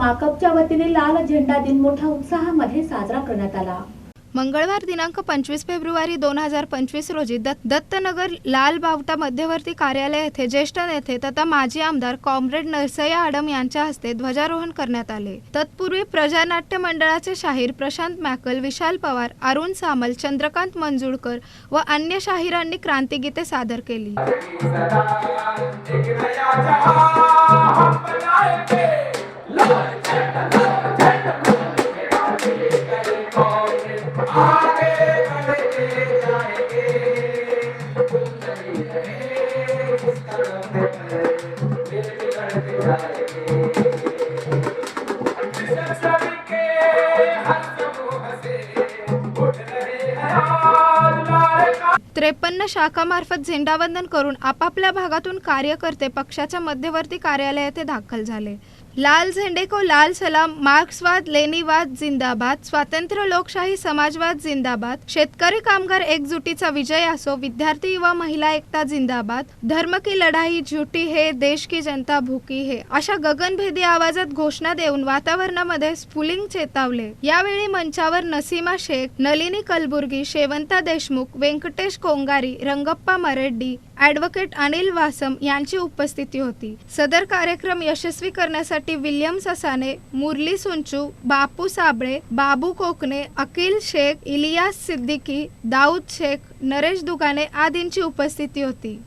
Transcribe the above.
माकपच्या वतीने लाल झेंडा दिन मोठ्या उत्साहामध्ये साजरा करण्यात आला. मंगळवार दिनांक पंचवीस फेब्रुवारी दोन हजार पंचवीस रोजी दत्त दत्तनगर लाल बावटा मध्यवर्ती कार्यालय येथे ज्येष्ठ नेते तथा माजी आमदार कॉम्रेड नरसय्या आडम यांच्या हस्ते ध्वजारोहण करण्यात आले. तत्पूर्वी प्रजानाट्य मंडळाचे शाहीर प्रशांत मॅकल विशाल पवार अरुण सामल चंद्रकांत मंजुळकर व अन्य शाहिरांनी क्रांतिगीते सादर केली. त्रेपन्न शाखामार्फत झेंडावंदन करून आपापल्या भागातून कार्यकर्ते पक्षाच्या मध्यवर्ती कार्यालय येथे दाखल झाले. लाल झेंडे को लाल सलाम मार्क्सवाद लेनीवाद जिंदाबाद स्वातंत्र्य लोकशाही समाजवाद जिंदाबाद शेतकरी कामगार एकजुटीचा विजय असो विद्यार्थी युवा महिला एकता जिंदाबाद धर्म की लढाई झुटी हे देश की जनता भूकी है अशा गगनभेदी आवाजात घोषणा देऊन वातावरणामध्ये स्फुलिंग चेतावले. यावेळी मंचावर नसीमा शेख नलिनी कलबुर्गी शेवंता देशमुख व्यंकटेश कोंगारी रंगप्पा मरेड्डी ॲडव्होकेट अनिल वासम यांची उपस्थिती होती. सदर कार्यक्रम यशस्वी करण्यासाठी विल्यम ससाने मुरली सुंचू बापू साबळे बाबू कोकणे अकिल शेख इलियास सिद्दीकी दाऊद शेख नरेश दुगाने आदींची उपस्थिती होती.